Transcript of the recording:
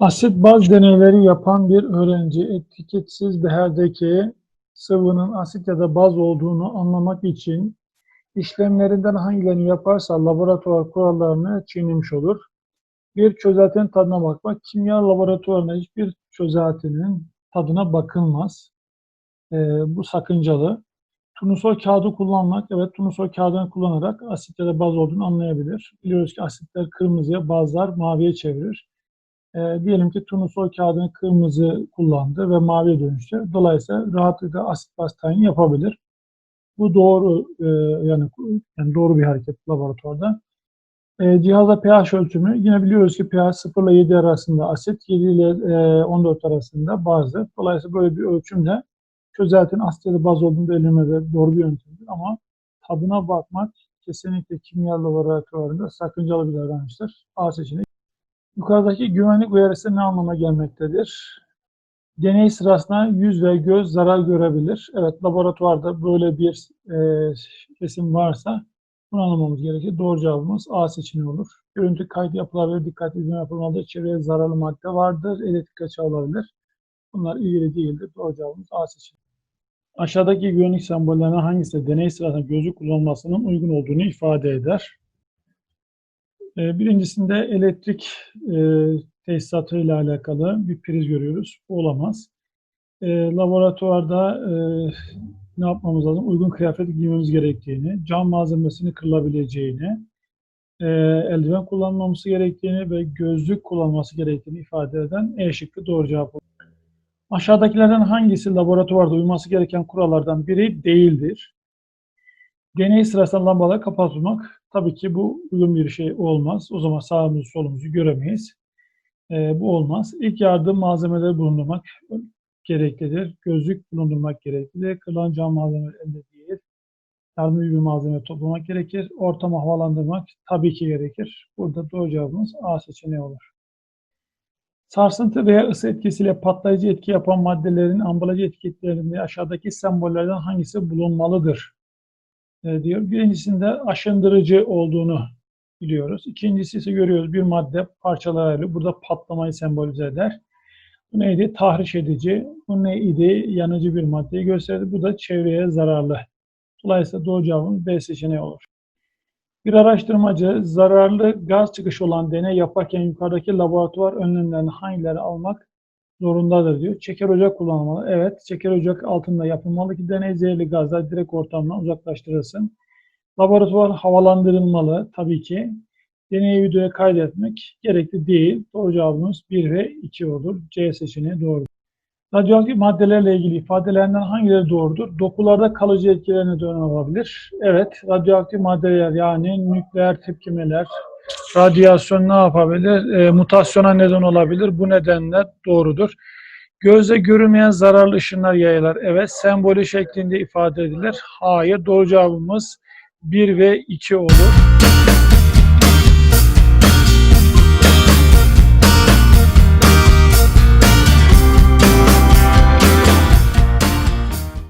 Asit baz deneyleri yapan bir öğrenci etiketsiz beherdeki sıvının asit ya da baz olduğunu anlamak için işlemlerinden hangilerini yaparsa laboratuvar kurallarını çiğnemiş olur. Bir çözeltinin tadına bakmak, kimya laboratuvarında hiçbir çözeltinin tadına bakılmaz. Ee, bu sakıncalı. Turnusol kağıdı kullanmak, evet turnusol kağıdını kullanarak asit ya da baz olduğunu anlayabilir. Biliyoruz ki asitler kırmızıya, bazlar maviye çevirir. E, diyelim ki turnusol kağıdını kırmızı kullandı ve maviye dönüştü. Dolayısıyla rahatlıkla asit baz tayini yapabilir. Bu doğru e, yani, yani doğru bir hareket laboratuvarda. E, cihazda pH ölçümü yine biliyoruz ki pH 0 ile 7 arasında asit, 7 ile e, 14 arasında bazı. Dolayısıyla böyle bir ölçümle çözeltinin asit ya da baz olduğunu belirlemede doğru bir yöntemdir. Ama tadına bakmak kesinlikle kimya laboratuvarında sakıncalı bir davranıştır. A seçeneği. Yukarıdaki güvenlik uyarısı ne anlama gelmektedir? Deney sırasında yüz ve göz zarar görebilir. Evet, laboratuvarda böyle bir e, kesim varsa bunu anlamamız gerekir. Doğru cevabımız A seçeneği olur. Görüntü kaydı yapılabilir, dikkatli izleme yapılmalıdır. Çevreye zararlı madde vardır, elektrik açığı olabilir. Bunlar ilgili değildir. Doğru cevabımız A seçeneği. Aşağıdaki güvenlik sembollerinden hangisi deney sırasında gözlük kullanılmasının uygun olduğunu ifade eder? Ee, birincisinde elektrik e, tesisatı ile alakalı bir priz görüyoruz. Olamaz. E, laboratuvarda e, ne yapmamız lazım? Uygun kıyafet giymemiz gerektiğini, cam malzemesini kırılabileceğini, e, eldiven kullanmamız gerektiğini ve gözlük kullanması gerektiğini ifade eden E şıkkı doğru cevap olur. Aşağıdakilerden hangisi laboratuvarda uyması gereken kurallardan biri değildir? Deney sırasında lambalar kapatılmak tabii ki bu uygun bir şey olmaz. O zaman sağımızı solumuzu göremeyiz. E, bu olmaz. İlk yardım malzemeleri bulundurmak gereklidir. Gözlük bulundurmak gereklidir. Kırılan cam malzemeleri elde değil. Yardımcı bir malzeme toplamak gerekir. Ortamı havalandırmak tabii ki gerekir. Burada doğru cevabımız A seçeneği olur. Sarsıntı veya ısı etkisiyle patlayıcı etki yapan maddelerin ambalajı etiketlerinde aşağıdaki sembollerden hangisi bulunmalıdır? E, diyor. Birincisinde aşındırıcı olduğunu biliyoruz. İkincisi ise görüyoruz bir madde parçalarıyla burada patlamayı sembolize eder. Bu neydi? Tahriş edici. Bu neydi? Yanıcı bir maddeyi gösterdi. Bu da çevreye zararlı. Dolayısıyla doğru cevabımız B seçeneği olur. Bir araştırmacı zararlı gaz çıkışı olan deney yaparken yukarıdaki laboratuvar önlemlerini hangileri almak zorundadır diyor. Çeker ocak kullanılmalı. Evet, çeker ocak altında yapılmalı ki deney zehirli gazlar direkt ortamdan uzaklaştırılsın. Laboratuvar havalandırılmalı tabii ki. Deneyi videoya kaydetmek gerekli değil. Doğru cevabımız 1 ve 2 olur. C seçeneği doğru. Radyoaktif maddelerle ilgili ifadelerinden hangileri doğrudur? Dokularda kalıcı etkilerine neden olabilir. Evet, radyoaktif maddeler yani nükleer tepkimeler, radyasyon ne yapabilir? E, mutasyona neden olabilir. Bu nedenle doğrudur. Gözle görünmeyen zararlı ışınlar yayılır. Evet, sembolü şeklinde ifade edilir. Hayır, doğru cevabımız 1 ve 2 olur.